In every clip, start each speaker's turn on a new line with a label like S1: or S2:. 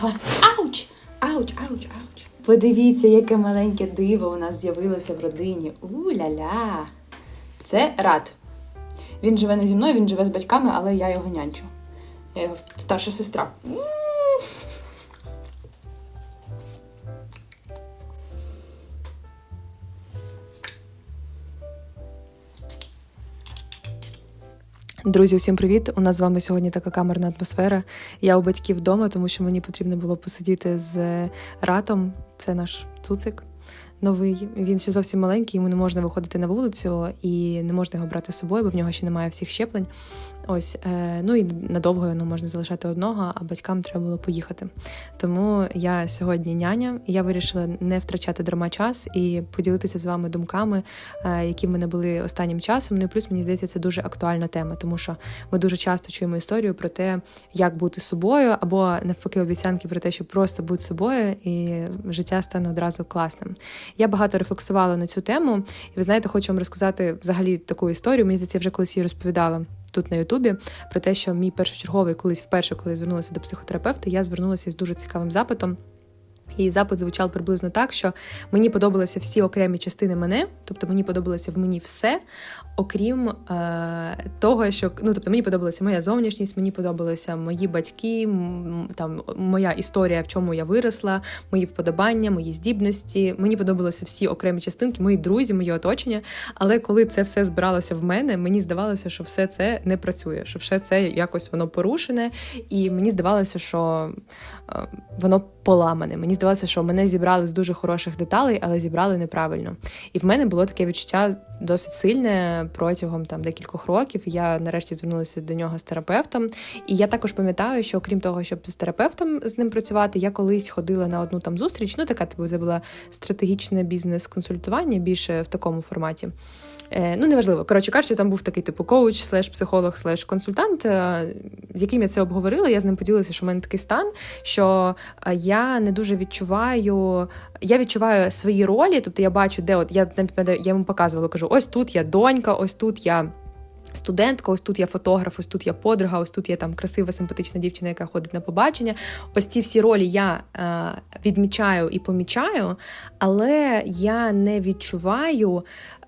S1: Ауч! Ауч, ауч, ауч. Подивіться, яке маленьке диво у нас з'явилося в родині. У-ля-ля. Це рад. Він живе не зі мною, він живе з батьками, але я його нянчу. Я його старша сестра. Друзі, усім привіт! У нас з вами сьогодні така камерна атмосфера. Я у батьків вдома, тому що мені потрібно було посидіти з ратом. Це наш цуцик новий. Він ще зовсім маленький, йому не можна виходити на вулицю і не можна його брати з собою, бо в нього ще немає всіх щеплень. Ось, е, ну і надовго його можна залишати одного, а батькам треба було поїхати. Тому я сьогодні няня, і я вирішила не втрачати дарма час і поділитися з вами думками, е, які в мене були останнім часом. Ну і плюс мені здається, це дуже актуальна тема, тому що ми дуже часто чуємо історію про те, як бути собою, або навпаки, обіцянки про те, що просто бути собою, і життя стане одразу класним. Я багато рефлексувала на цю тему, і ви знаєте, хочу вам розказати взагалі таку історію. Мені здається, я вже колись її розповідала. Тут на Ютубі про те, що мій першочерговий, колись вперше, коли я звернулася до психотерапевта, я звернулася з дуже цікавим запитом. І запит звучав приблизно так, що мені подобалися всі окремі частини мене, тобто мені подобалося в мені все, окрім е, того, що ну тобто мені подобалася моя зовнішність, мені подобалися мої батьки, там моя історія, в чому я виросла, мої вподобання, мої здібності. Мені подобалися всі окремі частинки, мої друзі, моє оточення. Але коли це все збиралося в мене, мені здавалося, що все це не працює, що все це якось воно порушене, і мені здавалося, що е, воно поламане. Мені здавалося, що мене зібрали з дуже хороших деталей, але зібрали неправильно. І в мене було таке відчуття досить сильне протягом там декількох років. Я нарешті звернулася до нього з терапевтом. І я також пам'ятаю, що окрім того, щоб з терапевтом з ним працювати, я колись ходила на одну там зустріч. Ну, така типу, це була стратегічне бізнес-консультування більше в такому форматі. Е, ну, неважливо. Коротше кажучи, там був такий типу коуч, слеш психолог, слеш консультант, е, з яким я це обговорила. Я з ним поділилася, що в мене такий стан, що е, я не дуже відчуваю. Я відчуваю свої ролі, тобто я бачу, де от я я йому показувала, кажу: ось тут я донька, ось тут я. Студентка, ось тут я фотограф, ось тут я подруга, ось тут я там красива, симпатична дівчина, яка ходить на побачення. Ось ці всі ролі я е, відмічаю і помічаю, але я не відчуваю.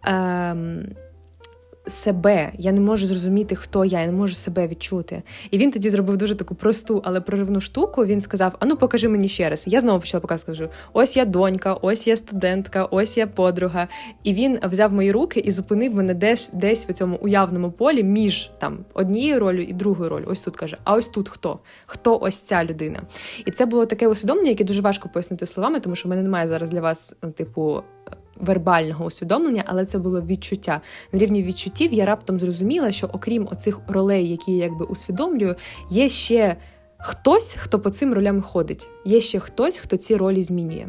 S1: Е, себе, я не можу зрозуміти, хто я, я не можу себе відчути. І він тоді зробив дуже таку просту, але проривну штуку. Він сказав: А ну покажи мені ще раз. Я знову почала показувати, кажу: ось я донька, ось я студентка, ось я подруга. І він взяв мої руки і зупинив мене десь десь в цьому уявному полі між там однією ролью і другою ролью. Ось тут каже: А ось тут хто? Хто ось ця людина? І це було таке усвідомлення, яке дуже важко пояснити словами, тому що в мене немає зараз для вас, типу вербального усвідомлення, але це було відчуття. На рівні відчуттів я раптом зрозуміла, що окрім оцих ролей, які я якби усвідомлюю, є ще хтось, хто по цим ролям ходить. Є ще хтось, хто ці ролі змінює.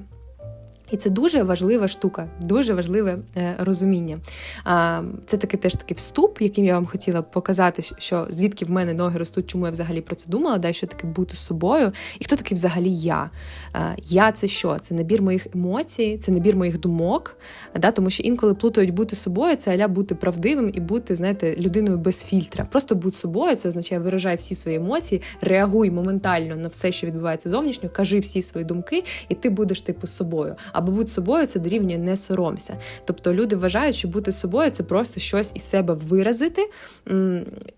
S1: І це дуже важлива штука, дуже важливе е, розуміння. А, Це такий теж такий вступ, яким я вам хотіла показати, що звідки в мене ноги ростуть, чому я взагалі про це думала, да, що таке бути собою, і хто такий взагалі я. А, Я це що? Це набір моїх емоцій, це набір моїх думок. Да, Тому що інколи плутають бути собою, це аля бути правдивим і бути, знаєте, людиною без фільтра. Просто будь собою, це означає виражай всі свої емоції, реагуй моментально на все, що відбувається зовнішньо, кажи всі свої думки, і ти будеш типу собою. Або будь собою це дорівнює не соромся. Тобто люди вважають, що бути собою це просто щось із себе виразити.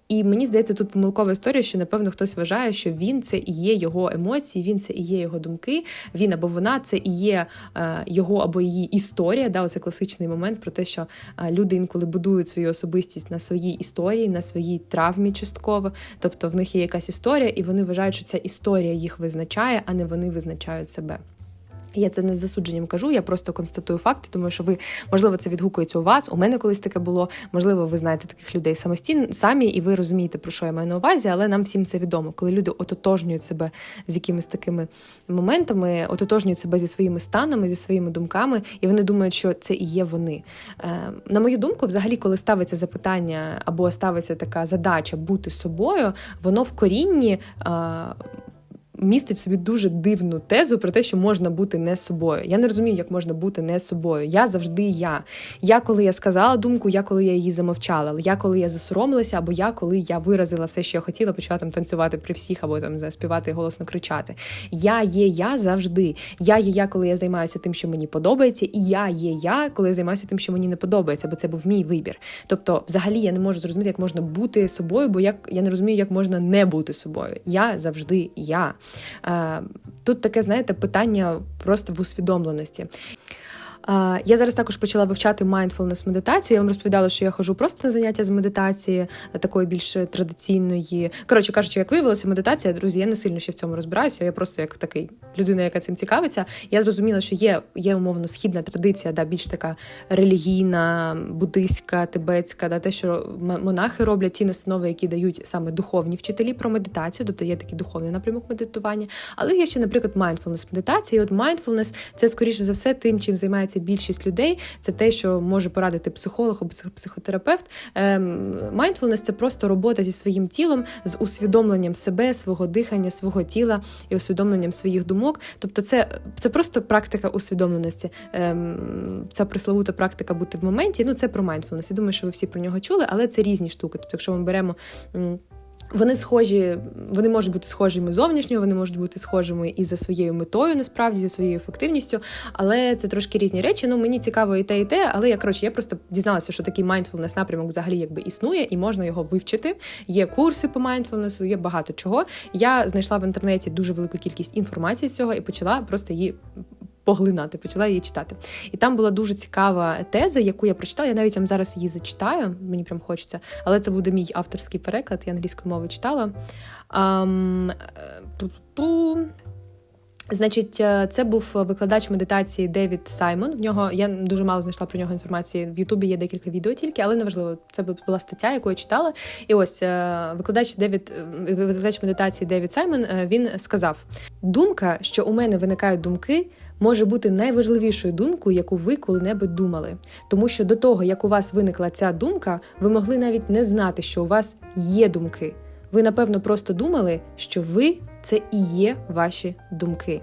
S1: І мені здається, тут помилкова історія, що напевно хтось вважає, що він це і є його емоції, він це і є його думки. Він або вона це і є е, його або її історія. Да, Оце класичний момент про те, що е, люди інколи будують свою особистість на своїй історії, на своїй травмі частково. Тобто в них є якась історія, і вони вважають, що ця історія їх визначає, а не вони визначають себе. Я це не з засудженням кажу, я просто констатую факти, тому що ви, можливо, це відгукується у вас. У мене колись таке було. Можливо, ви знаєте таких людей самостійно самі, і ви розумієте, про що я маю на увазі, але нам всім це відомо. Коли люди ототожнюють себе з якимись такими моментами, ототожнюють себе зі своїми станами, зі своїми думками, і вони думають, що це і є вони. Е, на мою думку, взагалі, коли ставиться запитання або ставиться така задача бути собою, воно в корінні. Містить собі дуже дивну тезу про те, що можна бути не собою. Я не розумію, як можна бути не собою. Я завжди я. Я коли я сказала думку, я коли я її замовчала, я коли я засоромилася, або я коли я виразила все, що я хотіла, почала там танцювати при всіх, або там заспівати голосно кричати. Я є я завжди. Я є я, коли я займаюся тим, що мені подобається, і я є я, коли я займаюся тим, що мені не подобається, бо це був мій вибір. Тобто, взагалі, я не можу зрозуміти, як можна бути собою, бо як я не розумію, як можна не бути собою. Я завжди я. Е, Тут таке, знаєте, питання просто в усвідомленості. Я зараз також почала вивчати mindfulness медитацію. Я вам розповідала, що я ходжу просто на заняття з медитації, е, такої більш традиційної. Коротше кажучи, як виявилося, медитація, друзі, я не сильно ще в цьому розбираюся. Я просто як такий людина, яка цим цікавиться. Я зрозуміла, що є є умовно східна традиція, да, більш така релігійна, буддистська, тибетська, да, те, що монахи роблять ті настанови, які дають саме духовні вчителі про медитацію, тобто є такий духовний напрямок медитування. Але є ще, наприклад, mindfulness медитація. І от mindfulness – це скоріше за все тим, чим займається більшість людей. Це те, що може порадити психолог або психотерапевт. Ем, Mindfulness – це просто робота зі своїм тілом, з усвідомленням себе, свого дихання, свого тіла і усвідомленням своїх думок. Тобто, це, це просто практика усвідомленості. Ем, Ця присловута практика бути в моменті. Ну, це про mindfulness. Я думаю, що ви всі про нього чули, але це різні штуки. Тобто, якщо ми беремо. Вони схожі, вони можуть бути схожими зовнішньо, вони можуть бути схожими і за своєю метою, насправді, за своєю ефективністю, але це трошки різні речі. Ну мені цікаво і те, і те. Але я коротше, я просто дізналася, що такий mindfulness напрямок взагалі якби існує, і можна його вивчити. Є курси по mindfulness, є багато чого. Я знайшла в інтернеті дуже велику кількість інформації з цього і почала просто її. Поглинати, почала її читати. І там була дуже цікава теза, яку я прочитала. Я навіть вам зараз її зачитаю, мені прям хочеться, але це буде мій авторський переклад, я англійською мовою читала. Ам, е. Значить, е, це був викладач медитації Девід Саймон. В нього я дуже мало знайшла про нього інформації. В Ютубі є декілька відео тільки, але неважливо. Це була стаття, яку я читала. І ось е, викладач Девід, викладач медитації Девід Саймон він сказав: думка, що у мене виникають думки. Може бути найважливішою думкою, яку ви коли-небудь думали, тому що до того, як у вас виникла ця думка, ви могли навіть не знати, що у вас є думки. Ви, напевно, просто думали, що ви це і є ваші думки.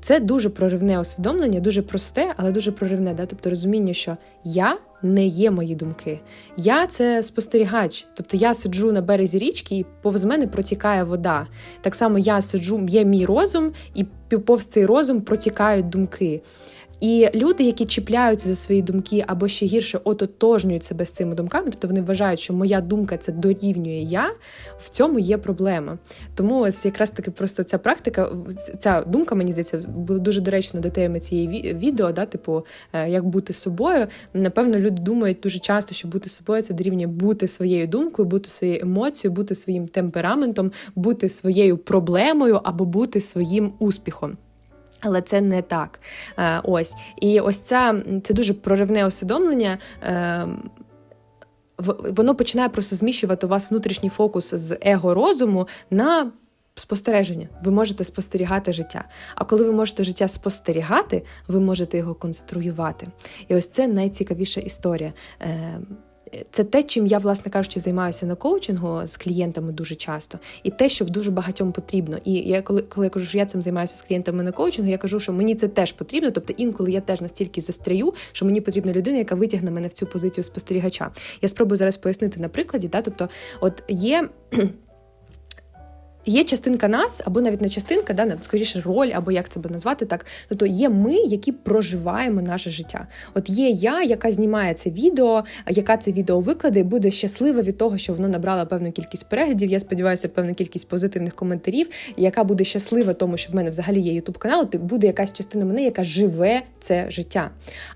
S1: Це дуже проривне усвідомлення, дуже просте, але дуже проривне. Да? Тобто розуміння, що я не є мої думки. Я це спостерігач. Тобто я сиджу на березі річки, і повз мене протікає вода. Так само я сиджу, є мій розум, і повз цей розум протікають думки. І люди, які чіпляються за свої думки або ще гірше ототожнюють себе з цими думками, тобто вони вважають, що моя думка це дорівнює я, в цьому є проблема. Тому ось якраз таки просто ця практика, ця думка, мені здається, була дуже доречно до теми цієї відео, да, типу, е, як бути собою. Напевно, люди думають дуже часто, що бути собою це дорівнює бути своєю думкою, бути своєю емоцією, бути своїм темпераментом, бути своєю проблемою або бути своїм успіхом. Але це не так. Е, ось. І ось ця, це дуже проривне усвідомлення. Е, воно починає просто зміщувати у вас внутрішній фокус з его розуму на спостереження. Ви можете спостерігати життя. А коли ви можете життя спостерігати, ви можете його конструювати. І ось це найцікавіша історія. Це те, чим я, власне кажучи, займаюся на коучингу з клієнтами дуже часто, і те, що дуже багатьом потрібно. І я коли коли я кажу, що я цим займаюся з клієнтами на коучингу, я кажу, що мені це теж потрібно. Тобто, інколи я теж настільки застряю, що мені потрібна людина, яка витягне мене в цю позицію спостерігача. Я спробую зараз пояснити на прикладі. Да? Тобто, от є. Є частинка нас, або навіть не частинка, да, скоріше роль, або як це би назвати так. Тобто є ми, які проживаємо наше життя. От є я, яка знімає це відео, яка це відео викладе, і буде щаслива від того, що воно набрало певну кількість переглядів. Я сподіваюся, певну кількість позитивних коментарів, яка буде щаслива, тому що в мене взагалі є ютуб канал. То буде якась частина мене, яка живе це життя.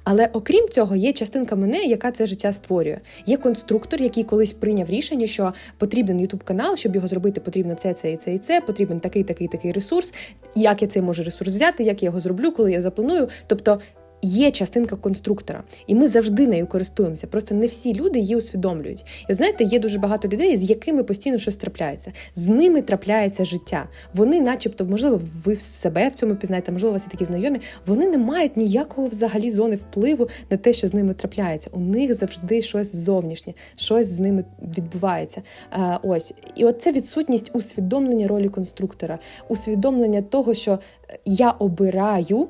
S1: Але окрім цього, є частинка мене, яка це життя створює. Є конструктор, який колись прийняв рішення, що потрібен ютуб канал, щоб його зробити, потрібно це, це це і це, потрібен такий, такий, такий ресурс. Як я цей можу ресурс взяти, як я його зроблю, коли я запланую. Тобто є частинка конструктора, і ми завжди нею користуємося. Просто не всі люди її усвідомлюють. І ви знаєте, є дуже багато людей, з якими постійно щось трапляється. З ними трапляється життя. Вони, начебто, можливо, ви себе в цьому пізнаєте, можливо, у вас є такі знайомі. Вони не мають ніякого взагалі зони впливу на те, що з ними трапляється. У них завжди щось зовнішнє, щось з ними відбувається. Е, ось і от це відсутність усвідомлення ролі конструктора, усвідомлення того, що я обираю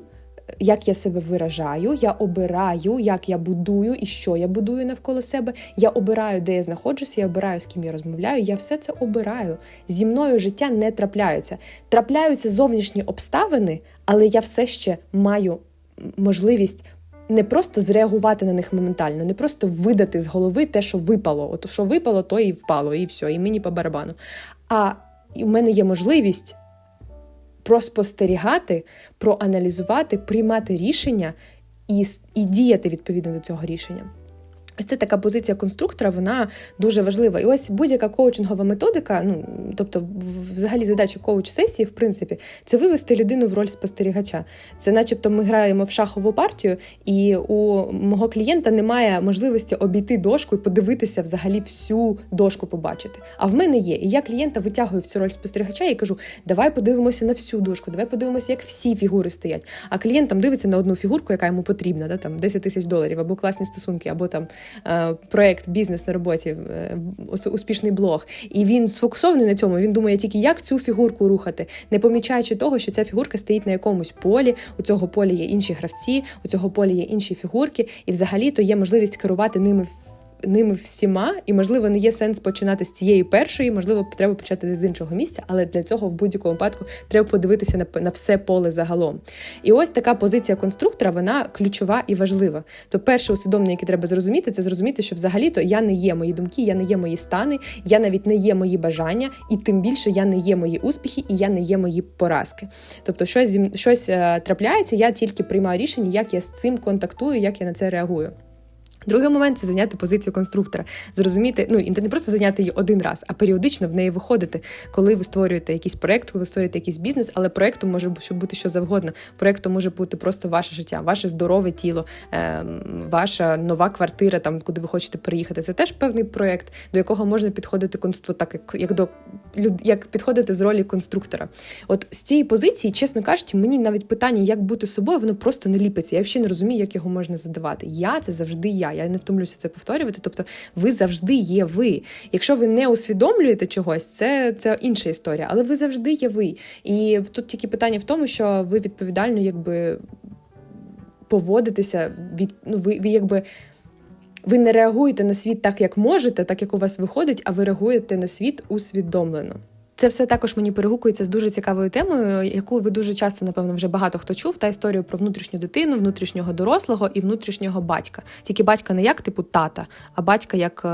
S1: як я себе виражаю, я обираю, як я будую і що я будую навколо себе. Я обираю, де я знаходжуся, я обираю, з ким я розмовляю. Я все це обираю. Зі мною життя не трапляються. Трапляються зовнішні обставини, але я все ще маю можливість. Не просто зреагувати на них моментально, не просто видати з голови те, що випало. От що випало, то і впало, і все, і мені по барабану. А у мене є можливість проспостерігати, проаналізувати, приймати рішення і, і діяти відповідно до цього рішення. Ось це така позиція конструктора, вона дуже важлива. І ось будь-яка коучингова методика, ну тобто, взагалі, задача коуч-сесії, в принципі, це вивести людину в роль спостерігача. Це, начебто, ми граємо в шахову партію, і у мого клієнта немає можливості обійти дошку і подивитися взагалі всю дошку побачити. А в мене є. І я клієнта витягую в цю роль спостерігача і кажу: давай подивимося на всю дошку, давай подивимося, як всі фігури стоять. А клієнт там дивиться на одну фігурку, яка йому потрібна, да, там 10 тисяч доларів, або класні стосунки, або там. Е, проект бізнес на роботі, е, успішний блог, і він сфокусований на цьому. Він думає тільки, як цю фігурку рухати, не помічаючи того, що ця фігурка стоїть на якомусь полі. У цього полі є інші гравці, у цього полі є інші фігурки, і взагалі то є можливість керувати ними ними всіма, і можливо не є сенс починати з цієї першої, можливо, треба почати з іншого місця, але для цього в будь-якому випадку треба подивитися на на все поле загалом. І ось така позиція конструктора, вона ключова і важлива. То перше усвідомлення, яке треба зрозуміти, це зрозуміти, що взагалі-то я не є мої думки, я не є мої стани, я навіть не є мої бажання, і тим більше я не є мої успіхи, і я не є мої поразки. Тобто, щось щось е, трапляється, я тільки приймаю рішення, як я з цим контактую, як я на це реагую. Другий момент це зайняти позицію конструктора, зрозуміти, ну і не просто зайняти її один раз, а періодично в неї виходити, коли ви створюєте якийсь проект, коли ви створюєте якийсь бізнес, але проектом може бути що завгодно. Проектом може бути просто ваше життя, ваше здорове тіло, ем, ваша нова квартира, там куди ви хочете приїхати. Це теж певний проект, до якого можна підходити констру... так, як, як до як підходити з ролі конструктора. От з цієї позиції, чесно кажучи, мені навіть питання, як бути собою, воно просто не ліпиться. Я взагалі не розумію, як його можна задавати. Я це завжди я. Я не втомлюся це повторювати. Тобто, ви завжди є ви. Якщо ви не усвідомлюєте чогось, це це інша історія, але ви завжди є ви. І тут тільки питання в тому, що ви відповідально якби поводитеся від ну, ви, ви якби. Ви не реагуєте на світ так, як можете, так як у вас виходить, а ви реагуєте на світ усвідомлено. Це все також мені перегукується з дуже цікавою темою, яку ви дуже часто, напевно, вже багато хто чув, та історію про внутрішню дитину, внутрішнього дорослого і внутрішнього батька. Тільки батька не як типу тата, а батька як е,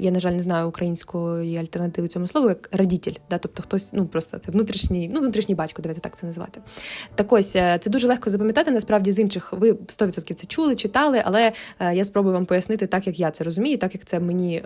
S1: я, на жаль, не знаю української альтернативи цьому слову, як радітель. Да? Тобто хтось, ну просто це внутрішній, ну внутрішній батько, давайте так це називати. Так ось е, це дуже легко запам'ятати. Насправді з інших ви 100% це чули, читали, але е, я спробую вам пояснити так, як я це розумію, так як це мені.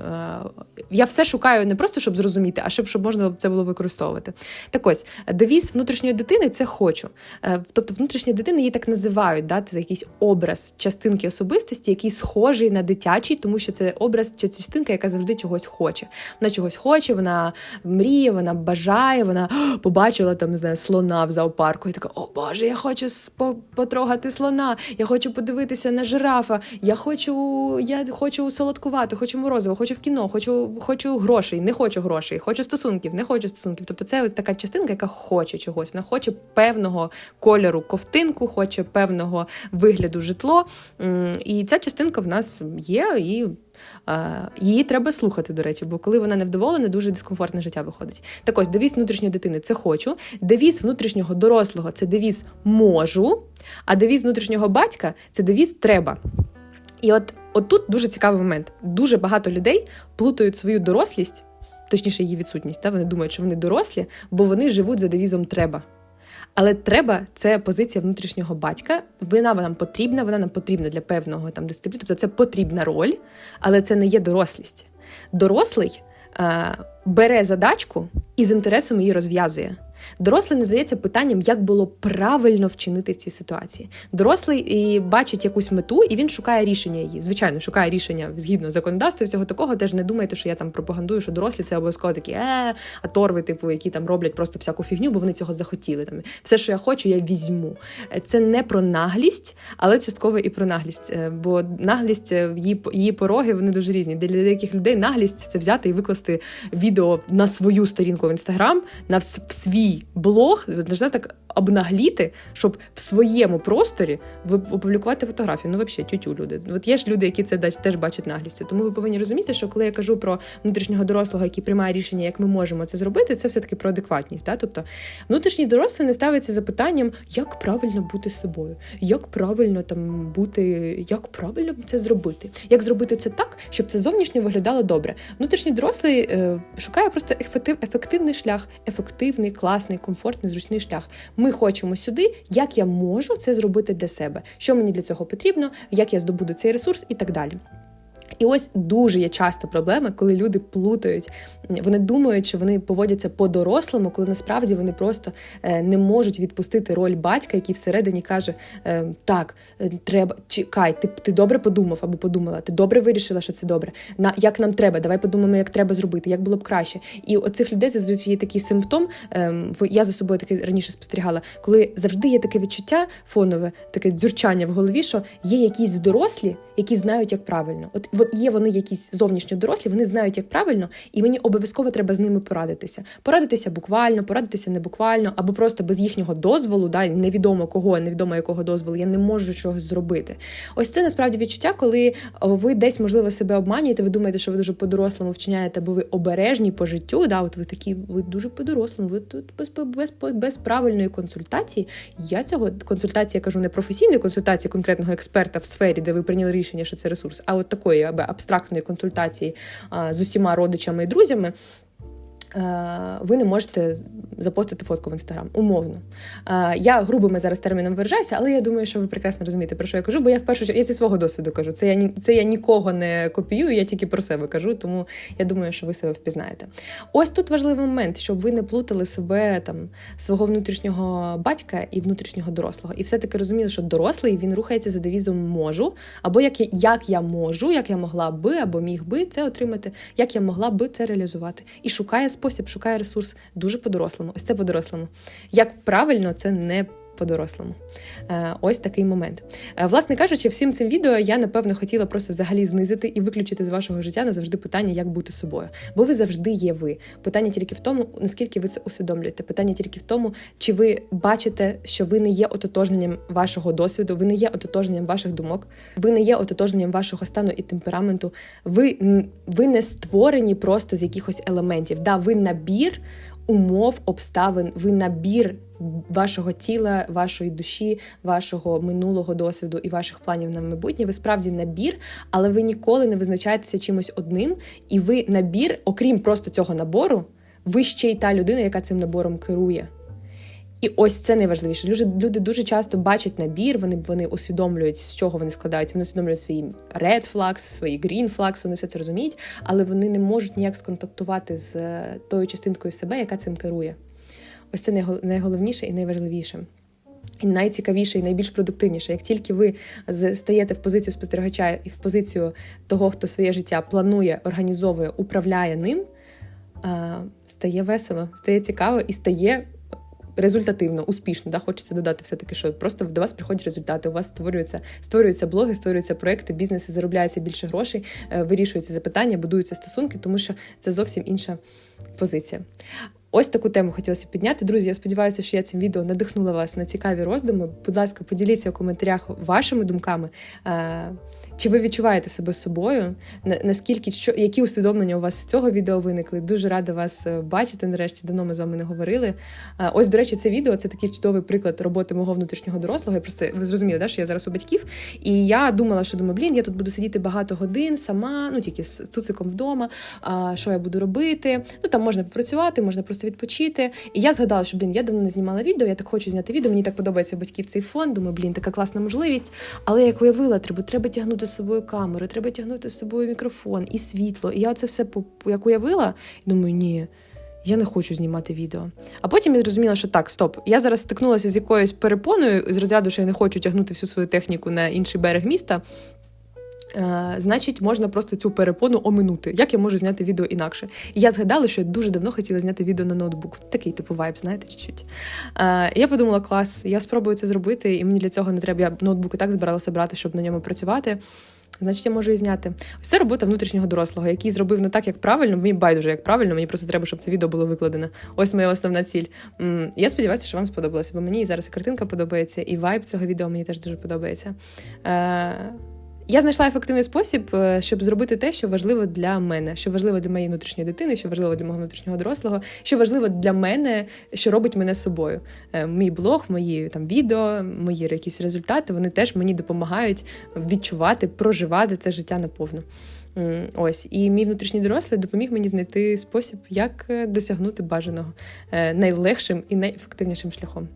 S1: Я все шукаю не просто щоб зрозуміти, а щоб щоб можна це було використовувати. Так ось девіз внутрішньої дитини це хочу. Е, тобто внутрішня дитина її так називають. Да? Це якийсь образ частинки особистості, який схожий на дитячий, тому що це образ чи частинка, яка завжди чогось хоче. Вона чогось хоче, вона мріє, вона бажає, вона побачила там не знаю, слона в зоопарку і така: О Боже, я хочу потрогати слона, я хочу подивитися на жирафа, я хочу, я хочу солодкувати, хочу морозиво, хочу в кіно, хочу, хочу грошей, не хочу грошей, хочу стосунків, не хочу хочу стосунків. Тобто це ось така частинка, яка хоче чогось. Вона хоче певного кольору ковтинку, хоче певного вигляду житло. І ця частинка в нас є, і її треба слухати, до речі, бо коли вона невдоволена, дуже дискомфортне життя виходить. Так ось девіз внутрішньої дитини це хочу, девіз внутрішнього дорослого це девіз можу, а девіз внутрішнього батька це девіз треба. І от, от тут дуже цікавий момент. Дуже багато людей плутають свою дорослість точніше, її відсутність. Та? Вони думають, що вони дорослі, бо вони живуть за девізом треба. Але треба це позиція внутрішнього батька. Вона нам потрібна, вона нам потрібна для певного там дисципліни. Тобто це потрібна роль, але це не є дорослість. Дорослий а, бере задачку і з інтересом її розв'язує. Дорослий не здається питанням, як було правильно вчинити в цій ситуації. Дорослий і бачить якусь мету, і він шукає рішення її. Звичайно, шукає рішення згідно законодавства. Всього такого теж не думайте, що я там пропагандую, що дорослі це обов'язково такі е, а торви, типу, які там роблять просто всяку фігню, бо вони цього захотіли. Там все, що я хочу, я візьму. Е, Це не про наглість, але частково і про наглість. Е, Бо наглість е, її її пороги вони дуже різні. Для деяких людей наглість це взяти і викласти відео на свою сторінку в інстаграм, на в свій блог, можна так обнагліти, щоб в своєму просторі опублікувати фотографію. Ну, взагалі, тютю люди. От є ж люди, які це теж бачать наглістю. Тому ви повинні розуміти, що коли я кажу про внутрішнього дорослого, який приймає рішення, як ми можемо це зробити, це все таки про адекватність. Да? Тобто внутрішній дорослий не ставиться запитанням, як правильно бути собою, як правильно там бути, як правильно це зробити, як зробити це так, щоб це зовнішньо виглядало добре. Внутрішній дорослий е, шукає просто ефективний шлях, ефективний, класний, комфортний, зручний шлях. Ми хочемо сюди, як я можу це зробити для себе, що мені для цього потрібно, як я здобуду цей ресурс і так далі. І ось дуже є часто проблема, коли люди плутають. Вони думають, що вони поводяться по-дорослому, коли насправді вони просто е, не можуть відпустити роль батька, який всередині каже: е, так, е, треба чекай, ти, ти добре подумав або подумала, ти добре вирішила, що це добре. На як нам треба, давай подумаємо, як треба зробити, як було б краще. І у цих людей зазвичай є такий симптом. ем, я за собою таке раніше спостерігала, коли завжди є таке відчуття фонове, таке дзюрчання в голові, що є якісь дорослі, які знають, як правильно. От є вони якісь зовнішньо дорослі, вони знають, як правильно, і мені обов'язково треба з ними порадитися. Порадитися буквально, порадитися не буквально, або просто без їхнього дозволу, да, невідомо кого, невідомо якого дозволу, я не можу чогось зробити. Ось це насправді відчуття, коли ви десь, можливо, себе обманюєте, ви думаєте, що ви дуже по-дорослому вчиняєте, бо ви обережні по життю. Да, от ви такі, ви дуже по-дорослому, ви тут без, без, без, правильної консультації. Я цього консультації я кажу не професійної консультації конкретного експерта в сфері, де ви прийняли рішення, що це ресурс, а от такої абстрактної консультації з усіма родичами і друзями. Е, Ви не можете запостити фотку в інстаграм, умовно. Е, Я грубими зараз терміном виражаюся, але я думаю, що ви прекрасно розумієте, про що я кажу, бо я в першу чергу я зі свого досвіду кажу. Це я це я нікого не копіюю, я тільки про себе кажу, тому я думаю, що ви себе впізнаєте. Ось тут важливий момент, щоб ви не плутали себе там свого внутрішнього батька і внутрішнього дорослого. І все-таки розуміли, що дорослий він рухається за девізом можу, або як я, як я можу, як я могла би, або міг би це отримати, як я могла би це реалізувати. І шукає спосіб, шукає ресурс дуже по-дорослому. Ось це по-дорослому. Як правильно, це не по-дорослому. Е, Ось такий момент. Е, Власне кажучи, всім цим відео я напевно хотіла просто взагалі знизити і виключити з вашого життя назавжди питання, як бути собою. Бо ви завжди є ви. Питання тільки в тому, наскільки ви це усвідомлюєте. Питання тільки в тому, чи ви бачите, що ви не є ототожненням вашого досвіду, ви не є ототожненням ваших думок, ви не є ототожненням вашого стану і темпераменту. Ви, ви не створені просто з якихось елементів. Да, ви набір умов, обставин, ви набір вашого тіла, вашої душі, вашого минулого досвіду і ваших планів на майбутнє. Ви справді набір, але ви ніколи не визначаєтеся чимось одним, і ви набір, окрім просто цього набору, ви ще й та людина, яка цим набором керує. І ось це найважливіше. Люди, люди дуже часто бачать набір, вони, вони усвідомлюють, з чого вони складаються. Вони усвідомлюють свої red flags, свої green flags, вони все це розуміють, але вони не можуть ніяк сконтактувати з е, тою частинкою себе, яка цим керує. Ось це найгол- найголовніше і найважливіше. І найцікавіше, і найбільш продуктивніше. Як тільки ви стаєте в позицію спостерігача і в позицію того, хто своє життя планує, організовує, управляє ним, стає весело, стає цікаво і стає результативно, успішно. Да? Хочеться додати все-таки, що просто до вас приходять результати, у вас створюються, створюються блоги, створюються проекти, бізнеси, заробляється більше грошей, е, вирішуються запитання, будуються стосунки, тому що це зовсім інша позиція. Ось таку тему хотілося підняти. Друзі, я сподіваюся, що я цим відео надихнула вас на цікаві роздуми. Будь ласка, поділіться у коментарях вашими думками. Чи ви відчуваєте себе собою? Наскільки що які усвідомлення у вас з цього відео виникли? Дуже рада вас е, бачити. Нарешті давно ми з вами не говорили. Е, Ось, до речі, це відео це такий чудовий приклад роботи мого внутрішнього дорослого. Я просто ви зрозуміли, да, що я зараз у батьків, і я думала, що думаю, блін, я тут буду сидіти багато годин сама, ну тільки з цуциком вдома. А що я буду робити? Ну там можна попрацювати, можна просто відпочити. І я згадала, що блін, я давно не знімала відео. Я так хочу зняти відео. Мені так подобається у батьків цей фон. Думаю, блін, така класна можливість. Але як уявила, треба, треба тягнути з собою камеру, треба тягнути з собою мікрофон і світло. І я це все як уявила, і думаю, ні. я не хочу знімати відео. А потім я зрозуміла, що так, стоп, я зараз стикнулася з якоюсь перепоною з розряду, що я не хочу тягнути всю свою техніку на інший берег міста. Е, значить, можна просто цю перепону оминути. Як я можу зняти відео інакше? І я згадала, що я дуже давно хотіла зняти відео на ноутбук. Такий типу вайб, знаєте, чуть-чуть. Е, я подумала, клас, я спробую це зробити, і мені для цього не треба. Я ноутбук і так збиралася брати, щоб на ньому працювати. Значить, я можу і зняти. Ось це робота внутрішнього дорослого, який зробив не так, як правильно. Мені байдуже, як правильно. Мені просто треба, щоб це відео було викладено. Ось моя основна ціль. Я сподіваюся, що вам сподобалося, бо мені і зараз і картинка подобається, і вайб цього відео мені теж дуже подобається. Е, я знайшла ефективний спосіб, е, щоб зробити те, що важливо для мене, що важливо для моєї внутрішньої дитини, що важливо для мого внутрішнього дорослого, що важливо для мене, що робить мене собою. Е, Мій блог, мої там відео, мої якісь результати, вони теж мені допомагають відчувати, проживати це життя наповну. Ось і мій внутрішній дорослий допоміг мені знайти спосіб, як е, досягнути бажаного найлегшим і найефективнішим шляхом.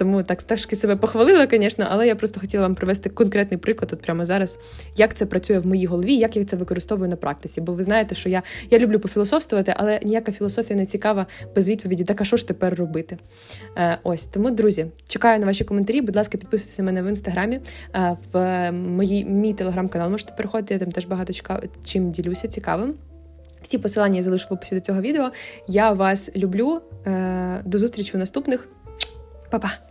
S1: Тому так трошки себе похвалила, звісно, але я просто хотіла вам привести конкретний приклад от прямо зараз, як це працює в моїй голові, як я це використовую на практиці. Бо ви знаєте, що я, я люблю пофілософствувати, але ніяка філософія не цікава без відповіді. Так а що ж тепер робити? Е, ось тому, друзі, чекаю на ваші коментарі. Будь ласка, підписуйтесь на мене в інстаграмі, е, в мої, мій телеграм-канал. Можете переходити, я там теж багато чекав, чим ділюся цікавим. Всі посилання я залишу в описі до цього відео. Я вас люблю. Е, До зустрічі у наступних. Па-па!